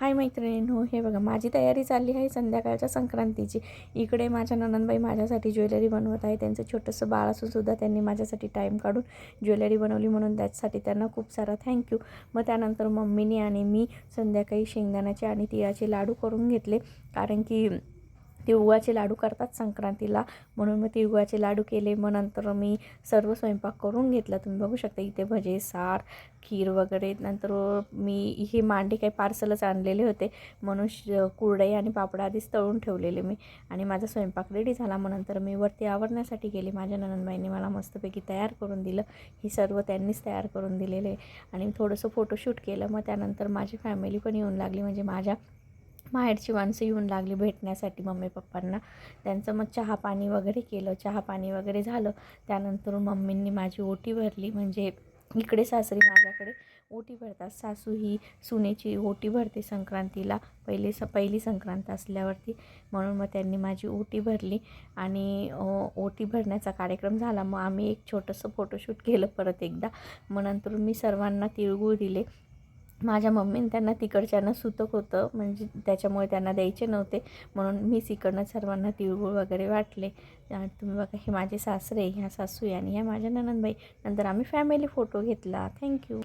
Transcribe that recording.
हाय मैत्रिणींनो हो, हे बघा माझी तयारी चालली आहे संध्याकाळच्या संक्रांतीची. इकडे माझ्या ननंदबाई माझ्यासाठी ज्वेलरी बनवत आहे. त्यांचं छोटंसं बाळ असून सुद्धा त्यांनी माझ्यासाठी टाईम काढून ज्वेलरी बनवली म्हणून त्यासाठी त्यांना खूप सारा थँक्यू मग त्यानंतर मम्मीने आणि मी संध्याकाळी शेंगदाण्याचे आणि तिळाचे लाडू करून घेतले. कारण की तिळगुळाचे लाडू करतात संक्रांतीला. म्हणून मग तिळगुळाचे लाडू केले. मग नंतर मी सर्व स्वयंपाक करून घेतला. तुम्ही बघू शकता इथे भजे सार खीर वगैरे. नंतर मी हे मांडे काही पार्सलच आणलेले होते. म्हणून श कुरडई आणि पापड आधीच तळून ठेवलेले मी. आणि माझा स्वयंपाक रेडी झाला. मग नंतर मी वरती आवरण्यासाठी गेले. माझ्या ननंदबाईंनी मला मस्तपैकी तयार करून दिलं. हे सर्व त्यांनीच तयार करून दिलेले. आणि थोडंसं फोटोशूट केलं. मग त्यानंतर माझी फॅमिली पण येऊन लागली. म्हणजे माझ्या माहेरची माणसं येऊन लागली भेटण्यासाठी मम्मी पप्पांना. त्यांचं मग चहा पाणी वगैरे केलं. चहा पाणी वगैरे झालं. त्यानंतर मम्मींनी माझी ओटी भरली. म्हणजे इकडे सासरी माझ्याकडे ओटी भरतात. सासू ही सुनेची ओटी भरते संक्रांतीला. पहिले स पहिली संक्रांत असल्यावरती. म्हणून मग त्यांनी माझी ओटी भरली. आणि ओटी भरण्याचा कार्यक्रम झाला. मग आम्ही एक छोटंसं फोटोशूट केलं परत एकदा. मग नंतर मी सर्वांना तिळगुळ दिले. माझ्या मम्मीने त्यांना तिकडच्यानं सुतक होतं म्हणजे त्याच्यामुळे त्यांना द्यायचे नव्हते. म्हणून मीच इकडनं सर्वांना तिळगुळ वगैरे वाटले. तुम्ही बघा हे माझे सासरे ह्या सासू आणि ह्या माझ्या ननंदबाई नंतर आम्ही फॅमिली फोटो घेतला. थँक्यू